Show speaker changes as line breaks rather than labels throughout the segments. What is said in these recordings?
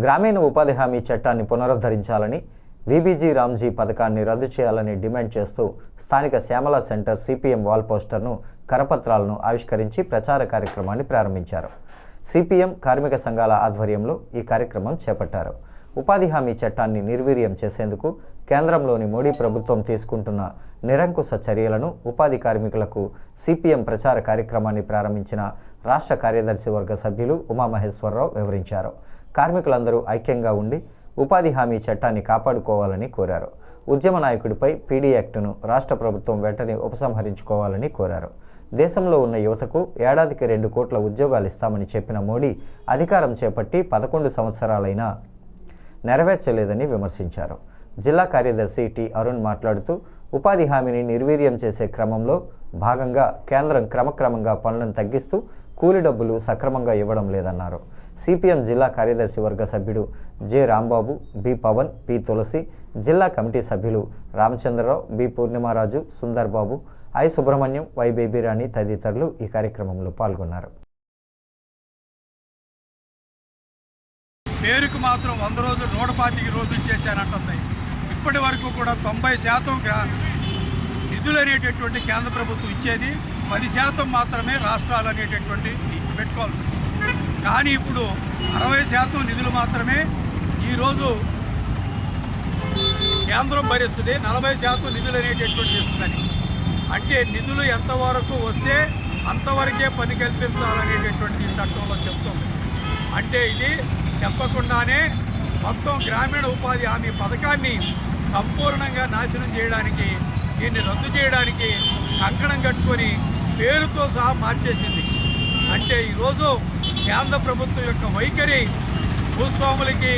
గ్రామీణ ఉపాధి హామీ చట్టాన్ని పునరుద్ధరించాలని విబీజీ రామ్జీ పథకాన్ని రద్దు చేయాలని డిమాండ్ చేస్తూ స్థానిక శ్యామల సెంటర్ సిపిఎం వాల్ పోస్టర్ను కరపత్రాలను ఆవిష్కరించి ప్రచార కార్యక్రమాన్ని ప్రారంభించారు. సిపిఎం కార్మిక సంఘాల ఆధ్వర్యంలో ఈ కార్యక్రమం చేపట్టారు. ఉపాధి హామీ చట్టాన్ని నిర్వీర్యం చేసేందుకు కేంద్రంలోని మోడీ ప్రభుత్వం తీసుకుంటున్న నిరంకుశ చర్యలను ఉపాధి కార్మికులకు సిపిఎం ప్రచార కార్యక్రమాన్ని ప్రారంభించిన రాష్ట్ర కార్యదర్శి వర్గ సభ్యులు ఉమామహేశ్వరరావు వివరించారు. కార్మికులందరూ ఐక్యంగా ఉండి ఉపాధి హామీ చట్టాన్ని కాపాడుకోవాలని కోరారు. ఉద్యమ నాయకుడిపై పీడీ యాక్టును రాష్ట్ర ప్రభుత్వం వెంటనే ఉపసంహరించుకోవాలని కోరారు. దేశంలో ఉన్న యువతకు ఏడాదికి రెండు కోట్ల ఉద్యోగాలు ఇస్తామని చెప్పిన మోడీ అధికారం చేపట్టి పదకొండు సంవత్సరాలైనా నెరవేర్చలేదని విమర్శించారు. జిల్లా కార్యదర్శి టి. అరుణ్ మాట్లాడుతూ ఉపాధి హామీని నిర్వీర్యం చేసే క్రమంలో భాగంగా కేంద్రం క్రమక్రమంగా పనులను తగ్గిస్తూ కూలి డబ్బులు సక్రమంగా ఇవ్వడం లేదన్నారు. సిపిఎం జిల్లా కార్యదర్శి వర్గ సభ్యుడు J. Rambabu B. Pawan P. Tulasi జిల్లా కమిటీ సభ్యులు Ramachandrarao B. Purnimaraju Sundarbabu I. Subrahmanyam Y. Babyrani తదితరులు ఈ కార్యక్రమంలో పాల్గొన్నారు.
పేరుకు మాత్రం వంద రోజులు నూట పాతిక రోజులు చేశారంటుంది ఇప్పటి వరకు కూడా తొంభై శాతం గ్రా నిధులు అనేటటువంటి కేంద్ర ప్రభుత్వం ఇచ్చేది పది శాతం మాత్రమే రాష్ట్రాలు అనేటటువంటి పెట్టుకోవాల్సి వచ్చింది. కానీ ఇప్పుడు అరవై శాతం నిధులు మాత్రమే ఈరోజు కేంద్రం భరిస్తుంది నలభై శాతం నిధులు అనేటటువంటి ఇస్తుందని అంటే నిధులు ఎంతవరకు వస్తే అంతవరకే పని కల్పించాలనేటటువంటి చట్టంలో చెప్తుంది. అంటే ఇది చెప్పకుండానే మొత్తం గ్రామీణ ఉపాధి హామీ పథకాన్ని సంపూర్ణంగా నాశనం చేయడానికి దీన్ని రద్దు చేయడానికి కంకణం కట్టుకొని పేరుతో సహా మార్చేసింది. అంటే ఈరోజు కేంద్ర ప్రభుత్వం యొక్క వైఖరి భూస్వాములకి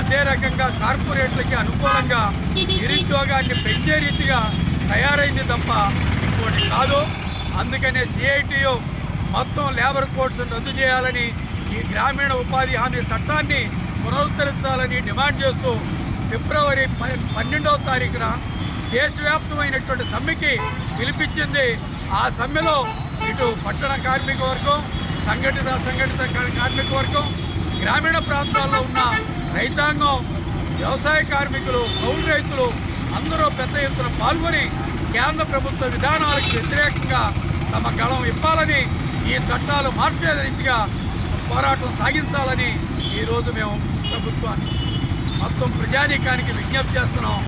అదే రకంగా కార్పొరేట్లకి అనుకూలంగా నిరుద్యోగాన్ని పెంచే రీతిగా తయారైంది తప్ప ఇంకోటి కాదు. అందుకనే సిఐటియు మొత్తం లేబర్ కోడ్స్ రద్దు చేయాలని ఈ గ్రామీణ ఉపాధి హామీ చట్టాన్ని పునరుద్ధరించాలని డిమాండ్ చేస్తూ ఫిబ్రవరి ప- పన్నెండవ తారీఖున దేశవ్యాప్తమైనటువంటి సమ్మెకి పిలిపించింది. ఆ సమ్మెలో ఇటు పట్టణ కార్మిక వర్గం సంఘటిత సంఘటిత కార్మిక వర్గం గ్రామీణ ప్రాంతాల్లో ఉన్న రైతాంగం వ్యవసాయ కార్మికులు కౌలు రైతులు అందరూ పెద్ద ఎత్తున పాల్గొని కేంద్ర ప్రభుత్వ విధానాలకు వ్యతిరేకంగా తమ గళం ఇవ్వాలని ఈ చట్టాలు మార్చే రీతిగా పోరాటం సాగించాలని ఈరోజు మేము ప్రభుత్వాన్ని మొత్తం ప్రజానీకానికి విజ్ఞప్తి చేస్తున్నాం.